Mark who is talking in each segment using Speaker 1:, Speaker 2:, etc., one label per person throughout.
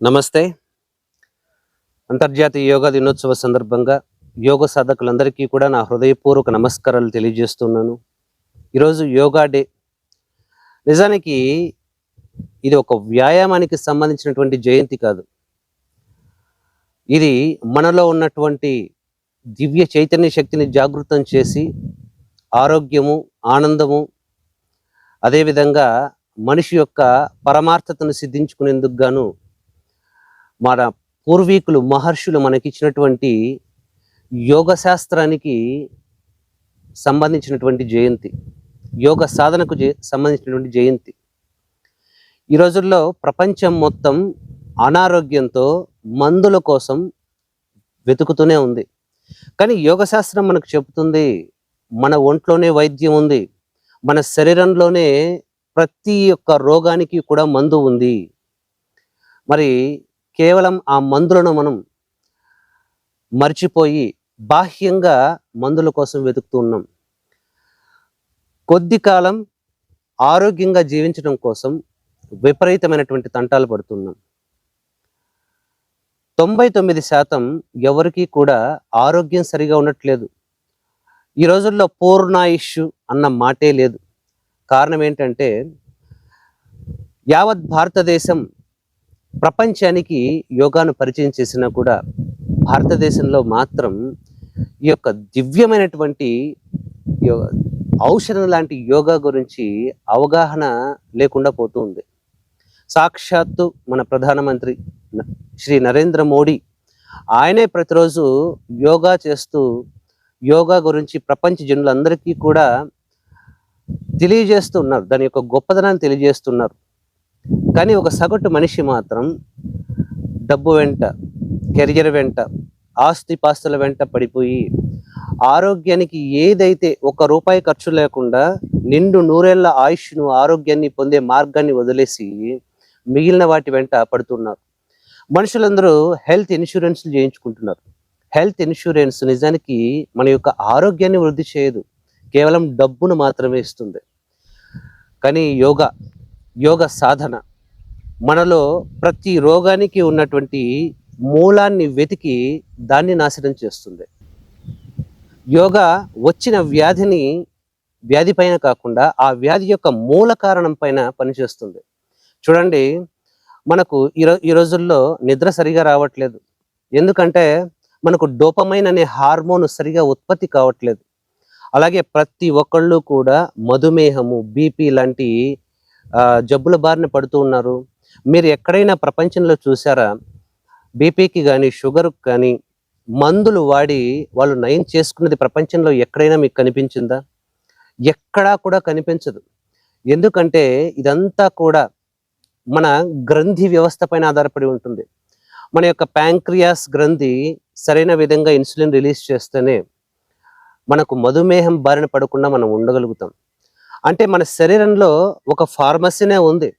Speaker 1: నమస్తే. అంతర్జాతీయ యోగా దినోత్సవ సందర్భంగా యోగ సాధకులందరికీ కూడా నా హృదయపూర్వక నమస్కారాలు తెలియజేస్తున్నాను. ఈరోజు యోగా డే. నిజానికి ఇది ఒక వ్యాయామానికి సంబంధించినటువంటి జయంతి కాదు. ఇది మనలో ఉన్నటువంటి దివ్య చైతన్య శక్తిని జాగృతం చేసి ఆరోగ్యము ఆనందము అదేవిధంగా మనిషి యొక్క పరమార్థతను సిద్ధించుకునేందుకు గాను మన పూర్వీకులు మహర్షులు మనకిచ్చినటువంటి యోగ శాస్త్రానికి సంబంధించినటువంటి జయంతి యోగ సాధనకు సంబంధించినటువంటి జయంతి. ఈ రోజుల్లో ప్రపంచం మొత్తం అనారోగ్యంతో మందుల కోసం వెతుకుతూనే ఉంది. కానీ యోగ శాస్త్రం మనకు చెబుతుంది మన ఒంట్లోనే వైద్యం ఉంది మన శరీరంలోనే ప్రతి ఒక్క రోగానికి కూడా మందు ఉంది. మరి కేవలం ఆ మందులను మనం మర్చిపోయి బాహ్యంగా మందుల కోసం వెతుకుతూ ఉన్నాం. కొద్ది కాలం ఆరోగ్యంగా జీవించడం కోసం విపరీతమైనటువంటి తంటాలు పడుతున్నాం తొంభై తొమ్మిది శాతం ఎవరికీ కూడా ఆరోగ్యం సరిగా ఉండట్లేదు. ఈ రోజుల్లో పూర్ణాయుష్ అన్న మాటే లేదు. కారణం ఏంటంటే యావత్ భారతదేశం ప్రపంచానికి యోగాను పరిచయం చేసినా కూడా భారతదేశంలో మాత్రం ఈ యొక్క దివ్యమైనటువంటి ఔషధం లాంటి యోగా గురించి అవగాహన లేకుండా పోతుంది సాక్షాత్తు మన ప్రధానమంత్రి శ్రీ నరేంద్ర మోడీ ఆయనే ప్రతిరోజు యోగా చేస్తూ యోగా గురించి ప్రపంచ జనులందరికీ కూడా తెలియజేస్తున్నారు దాని యొక్క గొప్పదనాన్ని తెలియజేస్తున్నారు. కానీ ఒక సగటు మనిషి మాత్రం డబ్బు వెంట కెరియర్ వెంట ఆస్తి పాస్తుల వెంట పడిపోయి ఆరోగ్యానికి ఏదైతే ఒక రూపాయి ఖర్చు లేకుండా నిండు నూరేళ్ళ ఆయుష్ను ఆరోగ్యాన్ని పొందే మార్గాన్ని వదిలేసి మిగిలిన వాటి వెంట పడుతున్నారు. మనుషులందరూ హెల్త్ ఇన్సూరెన్స్ చేయించుకుంటున్నారు. హెల్త్ ఇన్సూరెన్స్ నిజానికి మన యొక్క ఆరోగ్యాన్ని వృద్ధి చేయదు. కేవలం డబ్బును మాత్రమే ఇస్తుంది. కానీ యోగా యోగ సాధన మనలో ప్రతి రోగానికి ఉన్నటువంటి మూలాన్ని వెతికి దాన్ని నాశనం చేస్తుంది. యోగా వచ్చిన వ్యాధిని వ్యాధి పైన కాకుండా ఆ వ్యాధి యొక్క మూల కారణం పైన పనిచేస్తుంది. చూడండి మనకు ఈ ఈ రోజుల్లో నిద్ర సరిగా రావట్లేదు. ఎందుకంటే మనకు డోపమైన్ అనే హార్మోన్ సరిగా ఉత్పత్తి కావట్లేదు. అలాగే ప్రతి ఒక్కళ్ళు కూడా మధుమేహము బీపీ లాంటి జబ్బుల బారిన పడుతూ ఉన్నారు. మీరు ఎక్కడైనా ప్రపంచంలో చూసారా? బీపీకి కానీ షుగర్కి కానీ మందులు వాడి వాళ్ళు నయం చేసుకున్నది ప్రపంచంలో ఎక్కడైనా మీకు కనిపించిందా? ఎక్కడా కూడా కనిపించదు. ఎందుకంటే ఇదంతా కూడా మన గ్రంథి వ్యవస్థ పైన ఆధారపడి ఉంటుంది. మన యొక్క ప్యాంక్రియాస్ గ్రంథి సరైన విధంగా ఇన్సులిన్ రిలీజ్ చేస్తేనే మనకు మధుమేహం బారిన పడకుండా మనం ఉండగలుగుతాం. అంటే మన శరీరంలో ఒక ఫార్మసీనే ఉంది.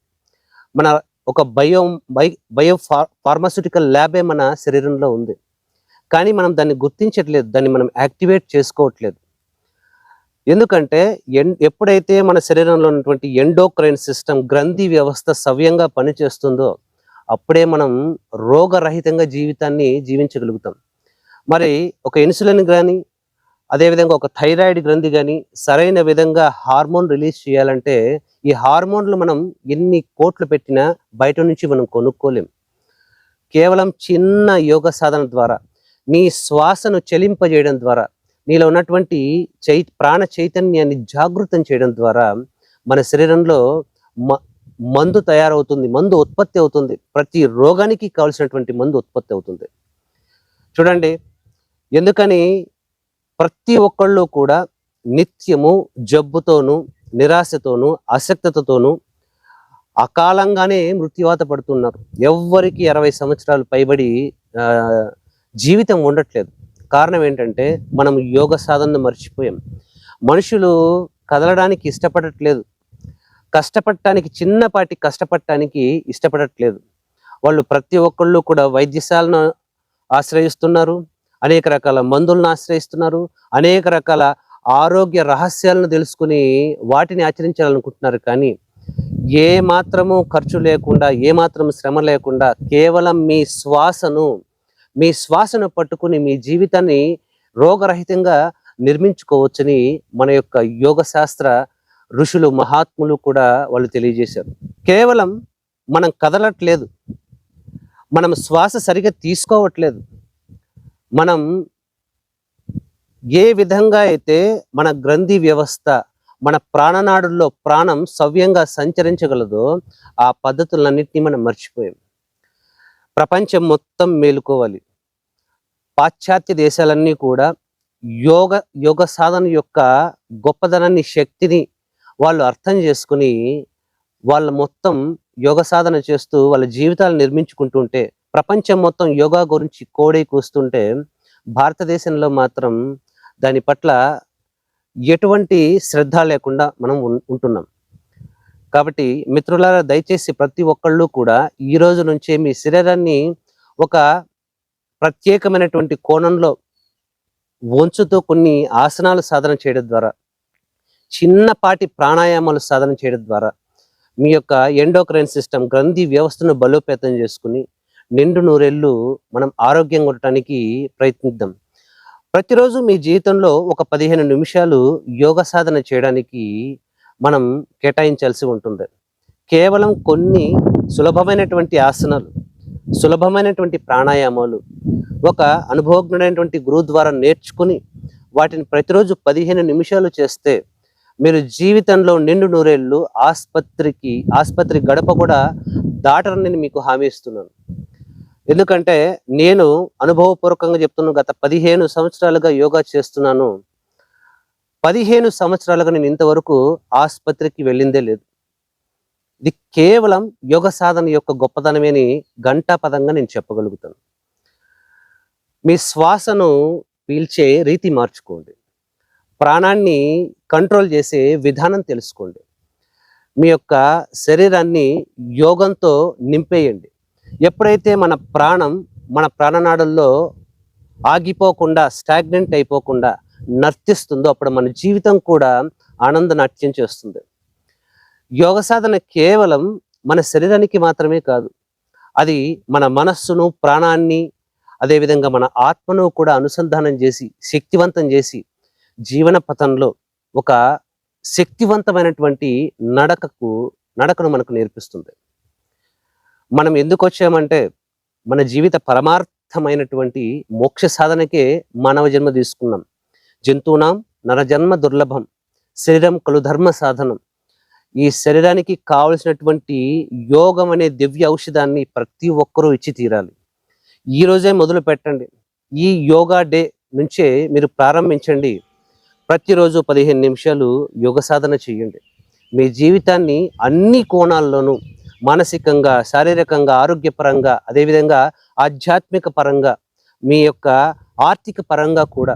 Speaker 1: మన ఒక bio by bio phar pharmaceutical ల్యాబే మన శరీరంలో ఉంది. కానీ మనం దాన్ని గుర్తించట్లేదు. దాన్ని మనం యాక్టివేట్ చేసుకోవట్లేదు. ఎందుకంటే ఎన్ ఎప్పుడైతే మన శరీరంలో ఉన్నటువంటి ఎండోక్రైన్ సిస్టమ్ గ్రంథి వ్యవస్థ సవ్యంగా పనిచేస్తుందో అప్పుడే మనం రోగరహితంగా జీవితాన్ని జీవించగలుగుతాం. మరి ఒక ఇన్సులిన్ కానీ అదేవిధంగా ఒక థైరాయిడ్ గ్రంథి కానీ సరైన విధంగా హార్మోన్ రిలీజ్ చేయాలంటే ఈ హార్మోన్లు మనం ఎన్ని కోట్లు పెట్టినా బయట నుంచి మనం కొనుక్కోలేం. కేవలం చిన్న యోగ సాధన ద్వారా నీ శ్వాసను చెలింపజేయడం ద్వారా నీలో ఉన్నటువంటి చై ప్రాణ చైతన్యాన్ని జాగృతం చేయడం ద్వారా మన శరీరంలో మ మందు తయారవుతుంది మందు ఉత్పత్తి అవుతుంది. ప్రతి రోగానికి కావాల్సినటువంటి మందు ఉత్పత్తి అవుతుంది. చూడండి ఎందుకని ప్రతి ఒక్కళ్ళు కూడా నిత్యము జబ్బుతోనూ నిరాశతోనూ అసక్తతతోనూ అకాలంగానే మృత్యువాత పడుతున్నారు. ఎవ్వరికి అరవై సంవత్సరాలు పైబడి జీవితం ఉండట్లేదు. కారణం ఏంటంటే మనం యోగ సాధనను మర్చిపోయాం. మనుషులు కదలడానికి ఇష్టపడట్లేదు. కష్టపడటానికి చిన్నపాటి కష్టపడటానికి ఇష్టపడట్లేదు. వాళ్ళు ప్రతి ఒక్కళ్ళు కూడా వైద్యశాలను ఆశ్రయిస్తున్నారు. అనేక రకాల మందులను ఆశ్రయిస్తున్నారు అనేక రకాల ఆరోగ్య రహస్యాలను తెలుసుకుని వాటిని ఆచరించాలనుకుంటున్నారు. కానీ ఏ మాత్రము ఖర్చు లేకుండా ఏ మాత్రం శ్రమ లేకుండా కేవలం మీ శ్వాసను మీ శ్వాసను పట్టుకుని మీ జీవితాన్ని రోగరహితంగా నిర్మించుకోవచ్చని మన యొక్క యోగ శాస్త్ర ఋషులు మహాత్ములు కూడా వాళ్ళు తెలియజేశారు. కేవలం మనం కదలట్లేదు. మనం శ్వాస సరిగా తీసుకోవట్లేదు. మనం ఏ విధంగా అయితే మన గ్రంథి వ్యవస్థ మన ప్రాణనాడుల్లో ప్రాణం సవ్యంగా సంచరించగలదో ఆ పద్ధతులన్నింటినీ మనం మర్చిపోయాం. ప్రపంచం మొత్తం మేలుకోవాలి. పాశ్చాత్య దేశాలన్నీ కూడా యోగ యోగ సాధన యొక్క గొప్పదనాన్ని శక్తిని వాళ్ళు అర్థం చేసుకుని వాళ్ళ మొత్తం యోగ సాధన చేస్తూ వాళ్ళ జీవితాలు నిర్మించుకుంటుంటే ప్రపంచం మొత్తం యోగా గురించి కోడై కూస్తుంటే భారతదేశంలో మాత్రం దాని పట్ల ఎటువంటి శ్రద్ధ లేకుండా మనం ఉంటున్నాం. కాబట్టి మిత్రులారా దయచేసి ప్రతి ఒక్కళ్ళు కూడా ఈ రోజు నుంచే మీ శరీరాన్ని ఒక ప్రత్యేకమైనటువంటి కోణంలో వంచుతూ కొన్ని ఆసనాలు సాధన చేయడం ద్వారా చిన్నపాటి ప్రాణాయామాలు సాధన చేయడం ద్వారా మీ యొక్క ఎండోక్రైన్ సిస్టమ్ గ్రంథి వ్యవస్థను బలోపేతం చేసుకుని నిండు నూరేళ్ళు మనం ఆరోగ్యంగా ఉండటానికి ప్రయత్నిద్దాం. ప్రతిరోజు మీ జీవితంలో ఒక పదిహేను నిమిషాలు యోగ సాధన చేయడానికి మనం కేటాయించాల్సి ఉంటుంది. కేవలం కొన్ని సులభమైనటువంటి ఆసనాలు సులభమైనటువంటి ప్రాణాయామాలు ఒక అనుభవజ్ఞుడైనటువంటి గురువు ద్వారా నేర్చుకుని వాటిని ప్రతిరోజు పదిహేను నిమిషాలు చేస్తే మీరు జీవితంలో నిండు నూరేళ్ళు ఆసుపత్రికి ఆసుపత్రి గడప కూడా దాటరని మీకు హామీ ఇస్తున్నాను. ఎందుకంటే నేను అనుభవపూర్వకంగా చెప్తున్నాను గత పదిహేను సంవత్సరాలుగా యోగా చేస్తున్నాను. పదిహేను సంవత్సరాలుగా నేను ఇంతవరకు ఆసుపత్రికి వెళ్ళిందే లేదు. ఇది కేవలం యోగ సాధన యొక్క గొప్పతనమే అని గంటాపదంగా నేను చెప్పగలుగుతాను. మీ శ్వాసను పీల్చే రీతి మార్చుకోండి. ప్రాణాన్ని కంట్రోల్ చేసే విధానం తెలుసుకోండి. మీ యొక్క శరీరాన్ని యోగంతో నింపేయండి. ఎప్పుడైతే మన ప్రాణం మన ప్రాణనాడుల్లో ఆగిపోకుండా స్టాగ్నెంట్ అయిపోకుండా నర్తిస్తుందో అప్పుడు మన జీవితం కూడా ఆనంద నాట్యం చేస్తుంది. యోగ సాధన కేవలం మన శరీరానికి మాత్రమే కాదు అది మన మనస్సును ప్రాణాన్ని అదేవిధంగా మన ఆత్మను కూడా అనుసంధానం చేసి శక్తివంతం చేసి జీవన పథంలో ఒక శక్తివంతమైనటువంటి నడకకు నడకను మనకు నేర్పిస్తుంది. మనం ఎందుకు వచ్చామంటే మన జీవిత పరమార్థమైనటువంటి మోక్ష సాధనకే మానవ జన్మ తీసుకున్నాం. జంతువునాం నరజన్మ దుర్లభం శరీరం కలు ధర్మ సాధనం. ఈ శరీరానికి కావలసినటువంటి యోగం అనే దివ్య ఔషధాన్ని ప్రతి ఒక్కరూ ఇచ్చి తీరాలి. ఈ రోజే మొదలు పెట్టండి. ఈ యోగా డే నుంచే మీరు ప్రారంభించండి. ప్రతిరోజు పదిహేను నిమిషాలు యోగ సాధన చేయండి. మీ జీవితాన్ని అన్ని కోణాల్లోనూ మానసికంగా శారీరకంగా ఆరోగ్యపరంగా అదేవిధంగా ఆధ్యాత్మిక పరంగా మీ యొక్క ఆర్థిక పరంగా కూడా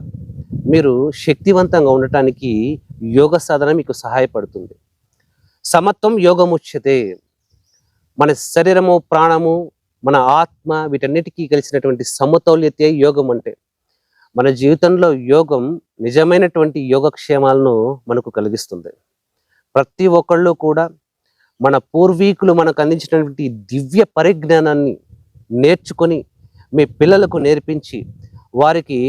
Speaker 1: మీరు శక్తివంతంగా ఉండటానికి యోగ సాధన మీకు సహాయపడుతుంది. సమత్వం యోగముచ్యతే. మన శరీరము ప్రాణము మన ఆత్మ వీటన్నిటికీ కలిసినటువంటి సమతౌల్యతే యోగం అంటే. మన జీవితంలో యోగం నిజమైనటువంటి యోగక్షేమాలను మనకు కలిగిస్తుంది. ప్రతి ఒక్కళ్ళు కూడా మన పూర్వీకులు మనకు అందించినటువంటి దివ్య పరిజ్ఞానాన్ని నేర్చుకొని మీ పిల్లలకు నేర్పించి వారికి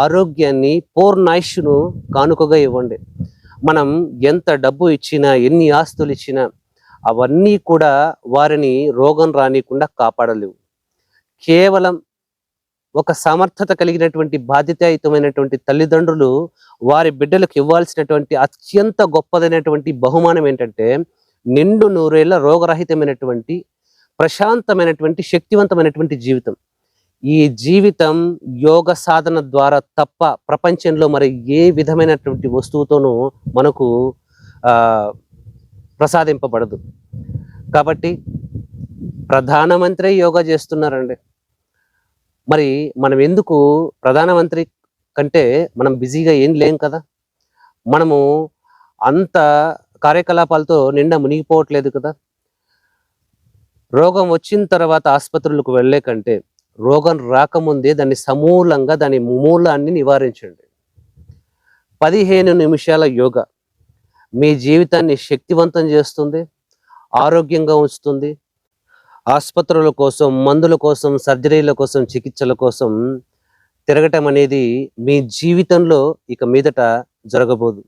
Speaker 1: ఆరోగ్యాన్ని పూర్ణాయుష్ను కానుకగా ఇవ్వండి. మనం ఎంత డబ్బు ఇచ్చినా ఎన్ని ఆస్తులు ఇచ్చినా అవన్నీ కూడా వారిని రోగం రానికుండా కాపాడలేవు. కేవలం ఒక సమర్థత కలిగినటువంటి బాధ్యతాయుతమైనటువంటి తల్లిదండ్రులు వారి బిడ్డలకు ఇవ్వాల్సినటువంటి అత్యంత గొప్పదైనటువంటి బహుమానం ఏంటంటే నిండు నూరేళ్ళ రోగరహితమైనటువంటి ప్రశాంతమైనటువంటి శక్తివంతమైనటువంటి జీవితం. ఈ జీవితం యోగ సాధన ద్వారా తప్ప ప్రపంచంలో మరి ఏ విధమైనటువంటి వస్తువుతోనూ మనకు ప్రసాదింపబడదు. కాబట్టి ప్రధానమంత్రి యోగా చేస్తున్నారండి. మరి మనం ఎందుకు ప్రధానమంత్రి కంటే మనం బిజీగా ఏం లేం కదా? మనము అంత కార్యకలాపాలతో నిండా మునిగిపోవట్లేదు కదా? రోగం వచ్చిన తర్వాత ఆసుపత్రులకు వెళ్ళే కంటే రోగం రాకముందే దాన్ని సమూలంగా దాని మూలాన్ని నివారించండి. పదిహేను నిమిషాల యోగా మీ జీవితాన్ని శక్తివంతం చేస్తుంది ఆరోగ్యంగా ఉంచుతుంది. ఆసుపత్రుల కోసం మందుల కోసం సర్జరీల కోసం చికిత్సల కోసం తిరగటం అనేది మీ జీవితంలో ఇక మీదట జరగబోదు.